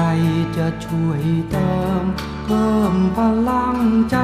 รจะช่วยเติมเพิ่มพลังใจ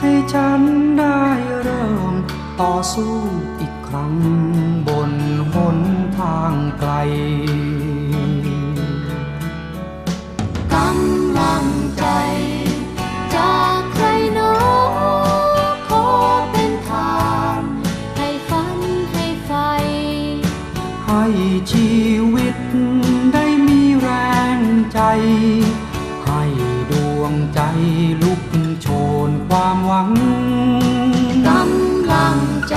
ให้ฉันได้เริ่มต่อสู้อีกครั้งบนหนทางไกลกำลังใจจากใครหนอขอเป็นทานให้ฝันให้ไฟ ให้ชีวิตได้ ใจ ให้ดวงใจลุกโชนความหวังกำลังใจ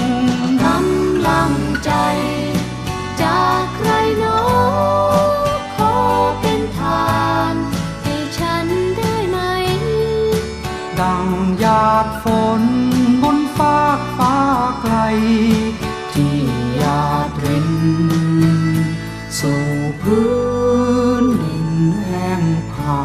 หยาดฝนบนฟากฟ้าไกล ที่หยาดริน สู่พื้นดินแห้งผา